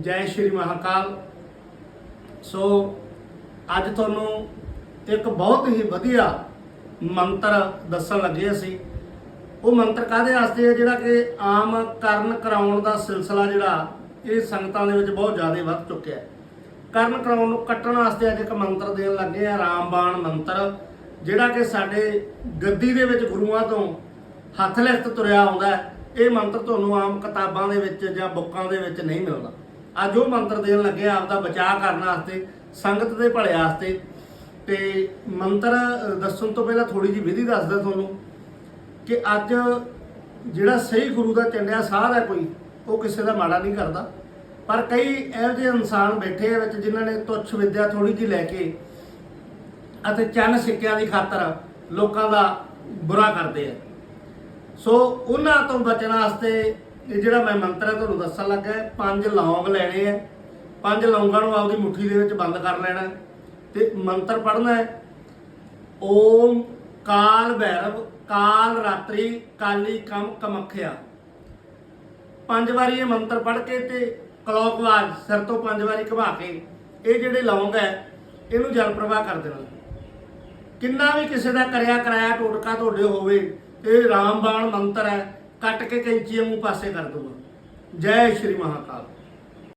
ਜੈ ਸ਼੍ਰੀ ਮਹਾਕਾਲ। ਸੋ ਅੱਜ ਤੁਹਾਨੂੰ ਇੱਕ ਬਹੁਤ ਹੀ ਵਧੀਆ ਮੰਤਰ ਦੱਸਣ ਲੱਗੇ ਅਸੀਂ। ਉਹ ਮੰਤਰ ਕਾਹਦੇ ਵਾਸਤੇ ਹੈ? ਜਿਹੜਾ ਕਿ ਆਮ ਕਰਨ ਕਰਾਉਣ ਦਾ ਸਿਲਸਿਲਾ ਜਿਹੜਾ ਇਹ ਸੰਗਤਾਂ ਦੇ ਵਿੱਚ ਬਹੁਤ ਜ਼ਿਆਦਾ ਵੱਧ ਚੁੱਕਿਆ ਹੈ। ਕਰਨ ਕਰਾਉਣ ਨੂੰ ਕੱਟਣ ਵਾਸਤੇ ਅੱਜ ਇੱਕ ਮੰਤਰ ਦੇਣ ਲੱਗੇ ਆ ਰਾਮਬਾਣ ਮੰਤਰ, ਜਿਹੜਾ ਕਿ ਸਾਡੇ ਗੱਦੀ ਦੇ ਵਿੱਚ ਗੁਰੂਆਂ ਤੋਂ ਹੱਥ ਲਿਖਤ ਤੁਰਿਆ ਆਉਂਦਾ ਹੈ। ਇਹ ਮੰਤਰ ਤੁਹਾਨੂੰ ਆਮ ਕਿਤਾਬਾਂ ਦੇ ਵਿੱਚ ਜਾਂ ਬੁੱਕਾਂ ਦੇ ਵਿੱਚ ਨਹੀਂ ਮਿਲਦਾ। ਅੱਜ ਉਹ ਮੰਤਰ ਦੇਣ ਲੱਗੇ ਆ ਆਪਦਾ ਬਚਾਅ ਕਰਨ ਵਾਸਤੇ, ਸੰਗਤ ਦੇ ਭਲੇ ਵਾਸਤੇ। ਤੇ ਮੰਤਰ ਦੱਸਣ ਤੋਂ ਪਹਿਲਾਂ ਥੋੜੀ ਜਿਹੀ ਵਿਧੀ ਦੱਸਦਾ ਤੁਹਾਨੂੰ ਕਿ ਅੱਜ ਜਿਹੜਾ ਸਹੀ ਗੁਰੂ ਦਾ ਚੰਡਿਆ ਸਾਧ ਹੈ ਕੋਈ, ਉਹ ਕਿਸੇ ਦਾ ਮਾੜਾ ਨਹੀਂ ਕਰਦਾ। ਪਰ ਕਈ ਇਹੋ ਜਿਹੇ ਇਨਸਾਨ ਬੈਠੇ ਆ ਵਿੱਚ ਜਿਨ੍ਹਾਂ ਨੇ ਤੁੱਛ ਵਿਦਿਆ ਥੋੜੀ ਜਿਹੀ ਲੈ ਕੇ ਅਤੇ ਚੰਨ ਸਿੱਕਿਆਂ ਦੀ ਖਾਤਰ ਲੋਕਾਂ ਦਾ ਬੁਰਾ ਕਰਦੇ ਆ। ਸੋ ਉਹਨਾਂ ਤੋਂ ਬਚਣ ਵਾਸਤੇ ਇਹ ਜਿਹੜਾ ਮੈਂ ਮੰਤਰ ਹੈ ਤੁਹਾਨੂੰ ਦੱਸਣ ਲੱਗਾ ਹੈ, ਪੰਜ ਲੌਂਗ ਲੈਣੇ ਹੈ। ਪੰਜ ਲੌਂਗਾਂ ਨੂੰ ਆਪਦੀ ਮੁੱਠੀ ਦੇ ਵਿੱਚ ਬੰਦ ਕਰ ਲੈਣਾ ਹੈ। ਤੇ ਮੰਤਰ ਪੜ੍ਹਨਾ ਹੈ ਓਮ ਕਾਲ ਭੈਰਵ ਕਾਲ ਰਾਤਰੀ ਕਾਲੀ ਕਮ ਕਮਖਿਆ। ਪੰਜ ਵਾਰੀ ਇਹ ਮੰਤਰ ਪੜ੍ਹ ਕੇ ਤੇ ਕਲੌਕਵਾਜ ਸਿਰ ਤੋਂ ਪੰਜ ਵਾਰੀ ਘੁਮਾ ਕੇ ਇਹ ਜਿਹੜੇ ਲੌਂਗ ਹੈ ਇਹਨੂੰ ਜਲ ਪ੍ਰਵਾਹ ਕਰ ਦੇਣਾ। ਕਿੰਨਾ ਵੀ ਕਿਸੇ ਦਾ ਕਰਿਆ ਕਰਾਇਆ ਟੋਟਕਾ ਤੁਹਾਡੇ ਹੋਵੇ ਇਹ ਰਾਮਬਾਣ ਮੰਤਰ ਹੈ ਕੱਟ ਕੇ ਕੈਂਚੀ ਮੂੰਹ ਪਾਸੇ ਕਰ ਦੂੰਗਾ ਜੈ ਸ਼੍ਰੀ ਮਹਾਕਾਲ।